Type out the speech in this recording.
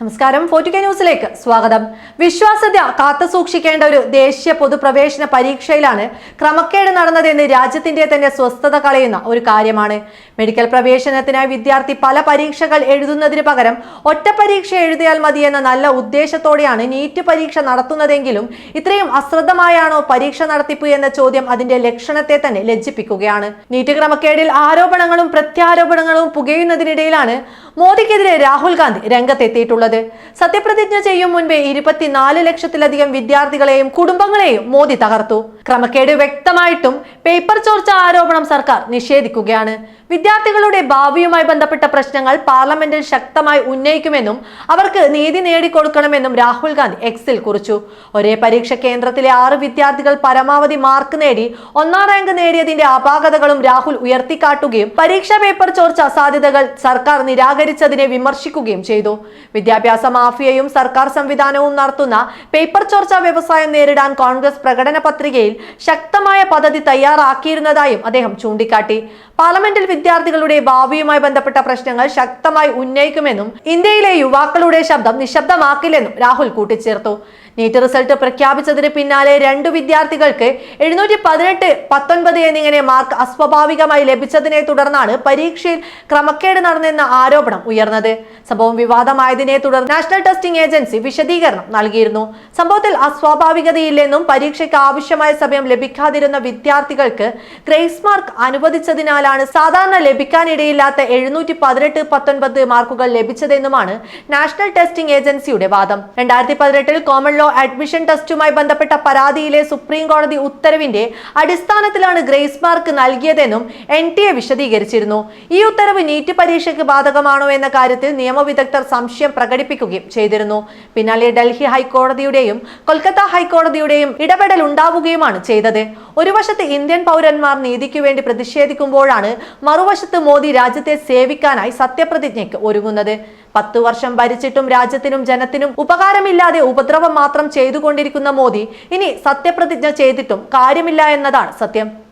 നമസ്കാരം. ഫോർട്ടുകെ ന്യൂസിലേക്ക് സ്വാഗതം. വിശ്വാസ്യത കാത്തു സൂക്ഷിക്കേണ്ട ഒരു ദേശീയ പൊതുപ്രവേശന പരീക്ഷയിലാണ് ക്രമക്കേട് നടന്നതെന്ന് രാജ്യത്തിന്റെ തന്നെ സ്വസ്ഥത കളയുന്ന ഒരു കാര്യമാണ്. മെഡിക്കൽ പ്രവേശനത്തിനായി വിദ്യാർത്ഥി പല പരീക്ഷകൾ എഴുതുന്നതിന് പകരം ഒറ്റ പരീക്ഷ എഴുതിയാൽ മതി എന്ന നല്ല ഉദ്ദേശത്തോടെയാണ് നീറ്റ് പരീക്ഷ നടത്തുന്നതെങ്കിലും ഇത്രയും അശ്രദ്ധമായാണോ പരീക്ഷ നടത്തിപ്പ് എന്ന ചോദ്യം അതിന്റെ ലക്ഷണത്തെ തന്നെ ലജ്ജിപ്പിക്കുകയാണ്. നീറ്റ് ക്രമക്കേടിൽ ആരോപണങ്ങളും പ്രത്യാരോപണങ്ങളും പുകയുന്നതിനിടയിലാണ് മോദിക്കെതിരെ രാഹുൽ ഗാന്ധി രംഗത്തെത്തിയിട്ടുള്ളത്. സത്യപ്രതിജ്ഞ ചെയ്യും മുൻപേ ഇരുപത്തിനാല് ലക്ഷത്തിലധികം വിദ്യാർത്ഥികളെയും കുടുംബങ്ങളെയും മോദി തകർത്തു. ക്രമക്കേട് വ്യക്തമായിട്ടും പേപ്പർ ചോർച്ച ആരോപണം സർക്കാർ നിഷേധിക്കുകയാണ്. വിദ്യാർത്ഥികളുടെ ഭാവിയുമായി ബന്ധപ്പെട്ട പ്രശ്നങ്ങൾ പാർലമെന്റിൽ ശക്തമായി ഉന്നയിക്കുമെന്നും അവർക്ക് നീതി നേടിക്കൊടുക്കണമെന്നും രാഹുൽ ഗാന്ധി എക്സിൽ കുറിച്ചു. ഒരേ പരീക്ഷ കേന്ദ്രത്തിലെ ആറ് വിദ്യാർത്ഥികൾ പരമാവധി മാർക്ക് നേടി ഒന്നാം റാങ്ക് നേടിയതിന്റെ അപാകതകളും രാഹുൽ ഉയർത്തിക്കാട്ടുകയും പരീക്ഷാ പേപ്പർ ചോർച്ച സാധ്യതകൾ സർക്കാർ നിരാകരിച്ചതിനെ വിമർശിക്കുകയും ചെയ്തു. വിദ്യാഭ്യാസ മാഫിയയും സർക്കാർ സംവിധാനവും നടത്തുന്ന പേപ്പർ ചോർച്ച വ്യവസായം നേരിടാൻ കോൺഗ്രസ് പ്രകടന പത്രികയിൽ ശക്തമായ പദ്ധതി തയ്യാറാക്കിയിരുന്നതായും അദ്ദേഹം ചൂണ്ടിക്കാട്ടി. പാർലമെന്റിൽ വിദ്യാർത്ഥികളുടെ ഭാവിയുമായി ബന്ധപ്പെട്ട പ്രശ്നങ്ങൾ ശക്തമായി ഉന്നയിക്കുമെന്നും ഇന്ത്യയിലെ യുവാക്കളുടെ ശബ്ദം നിശബ്ദമാക്കില്ലെന്നും രാഹുൽ കൂട്ടിച്ചേർത്തു. നീറ്റ് റിസൾട്ട് പ്രഖ്യാപിച്ചതിന് പിന്നാലെ രണ്ടു വിദ്യാർത്ഥികൾക്ക് എഴുന്നൂറ്റി പതിനെട്ട് പത്തൊൻപത് എന്നിങ്ങനെ മാർക്ക് അസ്വാഭാവികമായി ലഭിച്ചതിനെ തുടർന്നാണ് പരീക്ഷയിൽ ക്രമക്കേട് നടന്നെന്ന ആരോപണം ഉയർന്നത്. സംഭവം വിവാദമായതിനെ തുടർന്ന് നാഷണൽ ടെസ്റ്റിംഗ് ഏജൻസി വിശദീകരണം നൽകിയിരുന്നു. സംഭവത്തിൽ അസ്വാഭാവികതയില്ലെന്നും പരീക്ഷയ്ക്ക് ആവശ്യമായ സമയം ലഭിക്കാതിരുന്ന വിദ്യാർത്ഥികൾക്ക് ഗ്രേസ് മാർക്ക് അനുവദിച്ചതിനാലാണ് സാധാരണ ലഭിക്കാനിടയില്ലാത്ത എഴുന്നൂറ്റി പതിനെട്ട് പത്തൊൻപത് മാർക്കുകൾ ലഭിച്ചതെന്നുമാണ് നാഷണൽ ടെസ്റ്റിംഗ് ഏജൻസിയുടെ വാദം. രണ്ടായിരത്തി പതിനെട്ടിൽ കോമൺ ലോ അഡ്മിഷൻ ടെസ്റ്റുമായി ബന്ധപ്പെട്ട പരാതിയിലെ സുപ്രീം കോടതി ഉത്തരവിന്റെ അടിസ്ഥാനത്തിലാണ് ഗ്രേസ് മാർക്ക് നൽകിയതെന്നും എൻ ടി എ വിശദീകരിച്ചിരുന്നു. ഈ ഉത്തരവ് നീറ്റ് പരീക്ഷയ്ക്ക് ബാധകമാണോ എന്ന കാര്യത്തിൽ നിയമവിദഗ്ധർ സംശയം പ്രകടിപ്പിക്കുകയും ചെയ്തിരുന്നു. പിന്നാലെ ഡൽഹി ഹൈക്കോടതിയുടെയും കൊൽക്കത്ത ഹൈക്കോടതിയുടെയും ഇടപെടൽ ഉണ്ടാവുകയുമാണ് ചെയ്തത്. ഒരു വശത്ത് ഇന്ത്യൻ പൗരന്മാർ നീതിക്ക് വേണ്ടി പ്രതിഷേധിക്കുമ്പോഴാണ് മറുവശത്ത് മോദി രാജ്യത്തെ സേവിക്കാനായി സത്യപ്രതിജ്ഞയ്ക്ക് ഒരുങ്ങുന്നത്. പത്തു വർഷം ഭരിച്ചിട്ടും രാജ്യത്തിനും ജനത്തിനും ഉപകാരമില്ലാതെ ഉപദ്രവം മാത്രം ചെയ്തുകൊണ്ടിരിക്കുന്ന മോദി ഇനി സത്യപ്രതിജ്ഞ ചെയ്തിട്ടും കാര്യമില്ല എന്നതാണ് സത്യം.